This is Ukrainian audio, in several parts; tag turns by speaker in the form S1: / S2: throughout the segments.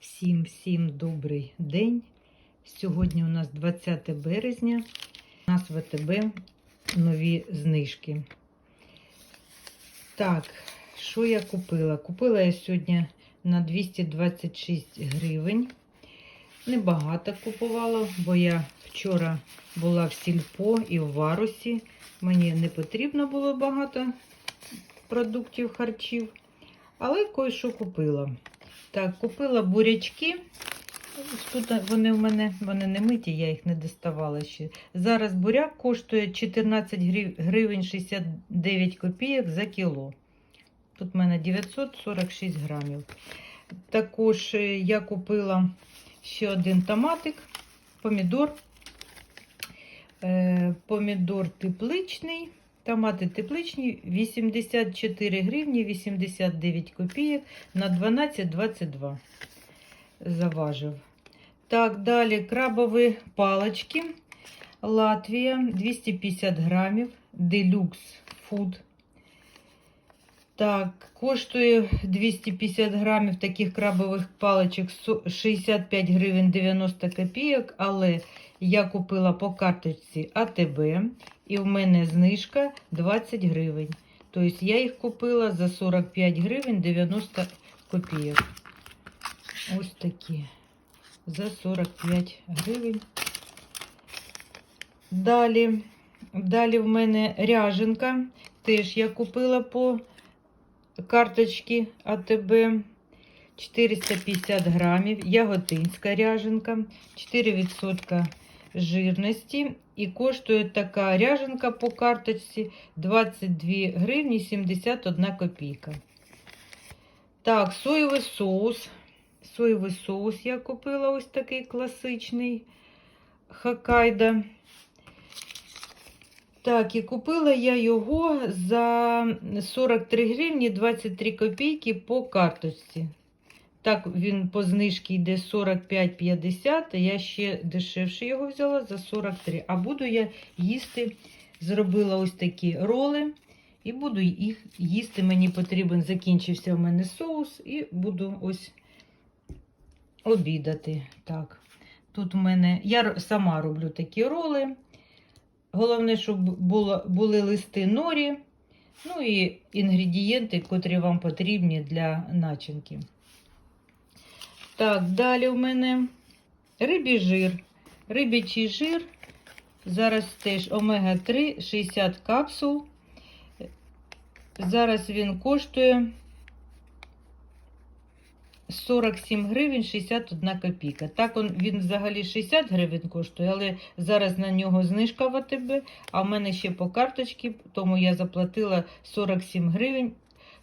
S1: Всім всім добрий день. Сьогодні у нас 20 березня. У нас в АТБ нові знижки. Так, що я купила? Купила я сьогодні на 226 гривень. Небагато купувала, бо я вчора була в сільпо і в варусі. Мені не потрібно було багато продуктів харчів, але кое-що купила. Так, купила бурячки. Тут вони в мене вони не миті, я їх не доставала ще. Зараз буряк коштує 14 гривень 69 копійок за кіло. Тут в мене 946 грамів. Також е, я купила ще один томатик, помідор. Е, Помідор тепличний. Томати тепличні 84 гривні 89 копійок на 12,22 заважив. Так, далі крабові палочки. Латвія 250 грамів. Делюкс фуд. Так, коштує 250 грамів таких крабових паличок 65 гривень 90 копійок, але я купила по карточці АТБ і в мене знижка 20 гривень. Тобто я їх купила за 45 гривень 90 копійок. Ось такі. За 45 гривень. Далі, далі в мене ряженка. Теж я купила по карточці АТБ 450 грамів. Яготинська ряженка, 4% жирності. І коштує така ряженка по карточці 22 гривні 71 копійка. Так, соєвий соус. Соєвий соус я купила ось такий класичний Хоккайдо. Так, і купила я його за 43 гривні 23 копійки по карточці. Так, він по знижці йде 45,50, а я ще дешевше його взяла за 43. А буду я їсти, зробила ось такі роли. І буду їх їсти. Мені потрібен, закінчився в мене соус, і буду ось обідати. Так, тут у мене, я сама роблю такі роли. Головне, щоб було, були листи норі, ну і інгредієнти, котрі вам потрібні для начинки. Так, далі у мене рибій жир. Рибячий жир. Зараз теж омега-3, 60 капсул. Зараз він коштує 47 гривень 61 копійка. Так він взагалі 60 гривень коштує, але зараз на нього знижка в АТБ, а в мене ще по карточці, тому я заплатила 47 гривень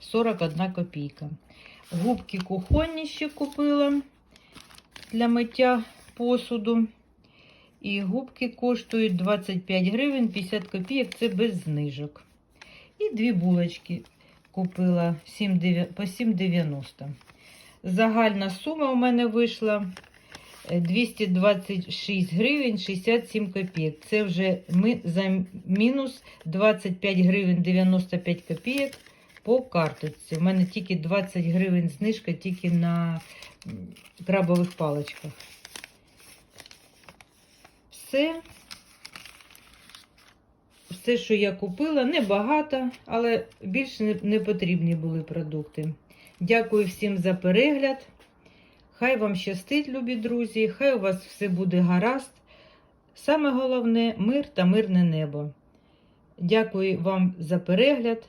S1: 41 копійка. Губки кухонні ще купила для миття посуду. І губки коштують 25 гривень 50 копійок, це без знижок. І дві булочки купила 7 дев'я- по 7,90. Загальна сума у мене вийшла е, 226 гривень 67 копійок. Це вже ми за мінус 25 гривень 95 копійок по карточці. У мене тільки 20 гривень знижка тільки на крабових паличках. Все. Все, що я купила, небагато, але більш не, не потрібні були продукти. Дякую всім за перегляд. Хай вам щастить, любі друзі, хай у вас все буде гаразд. Саме головне мир та мирне небо. Дякую вам за перегляд.